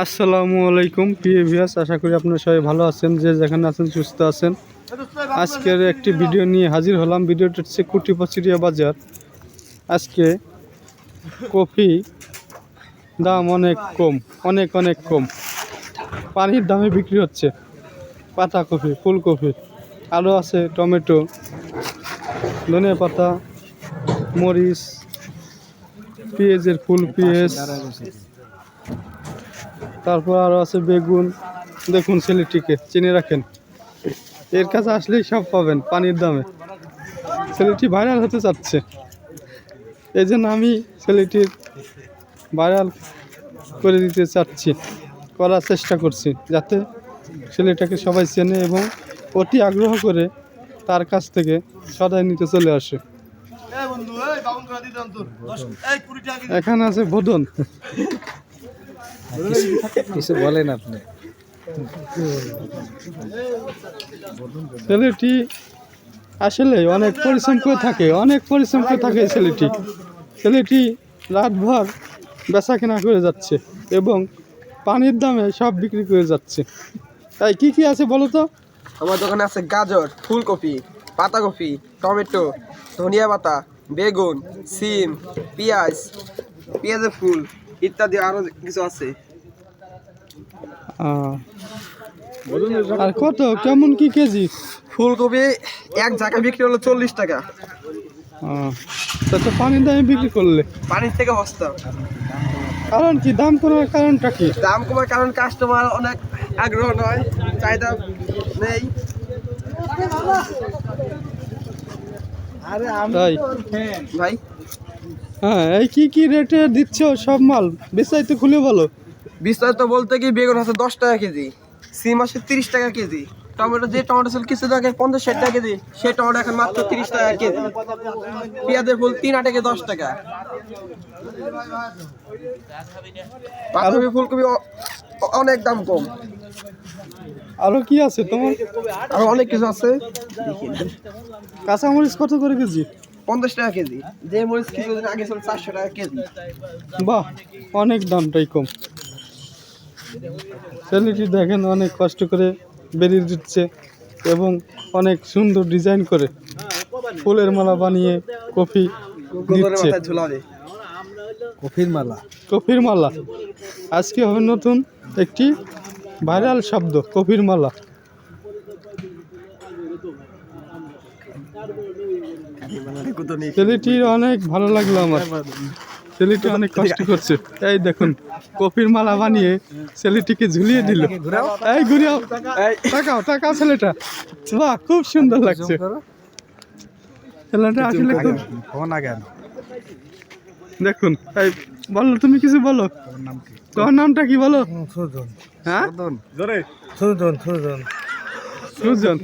আসসালামু আলাইকুম, প্রিয় ভিউয়ার্স আশা করি আপনারা সবাই ভালো আছেন, যে যেখানে আছেন সুস্থ আছেন। আজকের একটি ভিডিও নিয়ে হাজির হলাম ভিডিওটা হচ্ছে কুটিপচিরিয়া বাজার। আজকে কফি দাম অনেক কম, অনেক অনেক কম। পানির দামে বিক্রি হচ্ছে, পাতা কফি ফুলকপি আরও আছে, টমেটো, ধনিয়া পাতা, মরিচ, পেঁয়াজের ফুল, পেঁয়াজ। তারপর আরও আছে বেগুন। দেখুন ছেলেটিকে চিনে রাখেন। এর কাছে আসলেই সব পাবেন পানির দামে। ছেলেটি ভাইরাল হতে চাচ্ছে। এই জন্য আমি ছেলেটির ভাইরাল করে দিতে চাচ্ছি করার চেষ্টা করছি যাতে ছেলেটাকে সবাই চেনে এবং অতি আগ্রহ করে তার কাছ থেকে সদাই নিতে চলে আসে। এখানে আছে বোধন কিছু বলেন আপনি। ছেলেটি আসলে অনেক পরিশ্রম করে থাকে অনেক পরিশ্রম করে থাকে ছেলেটি। ছেলেটি রাতভর বেচা কেনা করে যাচ্ছে এবং পানির দামে সব বিক্রি করে যাচ্ছে। তাই কি কি আছে বলো তো? আমার দোকানে আছে গাজর ফুলকপি পাতাকপি টমেটো ধনিয়া পাতা বেগুন সিম পেঁয়াজ পেঁয়াজের ফুল। ইত্যাদি আরও কিছু আছে? আর কত? কেমন কি কেজি? ফুলকপি এক জায়গায় বিক্রি হলো চল্লিশ টাকা। তো পানির দামে বিক্রি করলে। পানির থেকে কারণ কি? দাম কারণটা কি? দাম কমার কারণ কাস্টমার অনেক আগ্রহ নয় চাহিদা নেই। তাই? ভাই? হ্যাঁ এই কি কি রেটে দিচ্ছ সব মাল? বিস্তারিত খুলে বলো। বিস্তারিত বলতে কি বেগুন আছে দশ টাকা কেজি সিম আছে তিরিশ টাকা কেজি টমেটো যে টমেটো ছিল কিছু আগে পঞ্চাশ ষাট টাকা কেজি সেই টমেটো এখন মাত্র তিরিশ টাকা কেজি। পেঁয়াজের ফুল তিন আটাকে দশ টাকা। পাতাকপি ফুলকপি অনেক দাম কম। আরও কি আছে তোমার? আর অনেক কিছু আছে। কাঁচামরিচ কত করে কেজি? পঞ্চাশ টাকা কেজি। যে মরিচ কিছুদিন আগে ছিল চারশো টাকা কেজি। বাহ অনেক দামটাই কম। ছেলেটি দেখেন অনেক কষ্ট করে বেরিয়ে দিচ্ছে এবং অনেক সুন্দর ডিজাইন করে ফুলের মালা বানিয়ে কফি দিচ্ছে। কফির মালা। কফির মালা। আজকে হবে নতুন একটি ভাইরাল শব্দ কফির মালা। ছেলেটির অনেক ভালো লাগল আমার। ছেলেটি অনেক কষ্ট করছে। এই দেখুন কফির মালা বানিয়ে ছেলেটিকে ঝুলিয়ে দিল। এই ঘুরিয়াও। টাকাও টাকা ছেলেটা। বাহ খুব সুন্দর লাগছে। ছেলেটা আসলে খুব দেখুন এই বলো তুমি কিছু বলো। তোমার নামটা কি বলো? হ্যাঁ? সুজন সুজন। সুজন।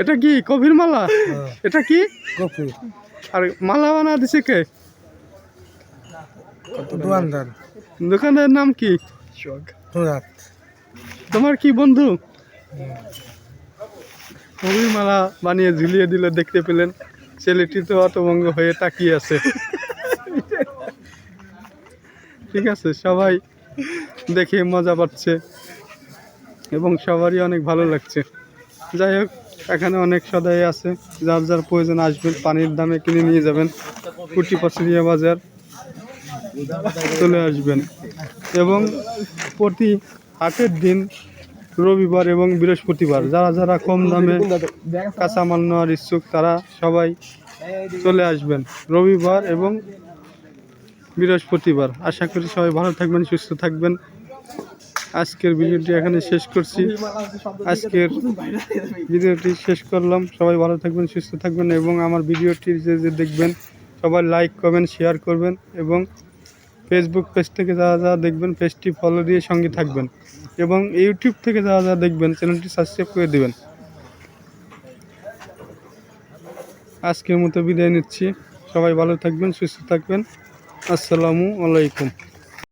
এটা কি কফির মালা? এটা কি? কপি আর মালা বানা দিছে কে? দোকানদার। দোকানের নাম কি? তোমার কি বন্ধু? কবির মালা বানিয়ে ঝুলিয়ে দিল দেখতে পেলেন ছেলেটি তো হতভঙ্গ হয়ে তাকিয়ে আছে। ঠিক আছে সবাই দেখে মজা পাচ্ছে এবং সবারই অনেক ভালো লাগছে। যাই হোক এখানে অনেক সদাই আছে, যার যার প্রয়োজন আসবেন, পানির দামে কিনে নিয়ে যাবেন, কুটি পাচুরিয়া বাজার চলে আসবেন। এবং প্রতি হাটের দিন রবিবার এবং বৃহস্পতিবার, যারা যারা কম দামে কাঁচামাল নেওয়ার ইচ্ছুক, তারা সবাই চলে আসবেন রবিবার এবং বৃহস্পতিবার। আশা করি সবাই ভালো থাকবেন, সুস্থ থাকবেন। আজকের ভিডিওটি এখানে শেষ করছি। আজকের ভিডিওটি শেষ করলাম। সবাই ভালো থাকবেন, সুস্থ থাকবেন এবং আমার ভিডিওটি যে যে দেখবেন, সবাই লাইক করবেন শেয়ার করবেন এবং ফেসবুক পেজ থেকে যারা যারা দেখবেন পেজটি ফলো দিয়ে সঙ্গে থাকবেন এবং ইউটিউব থেকে যারা যারা দেখবেন চ্যানেলটি সাবস্ক্রাইব করে দেবেন। আজকের মতো বিদায় নিচ্ছি। সবাই ভালো থাকবেন, সুস্থ থাকবেন। আসসালামু আলাইকুম।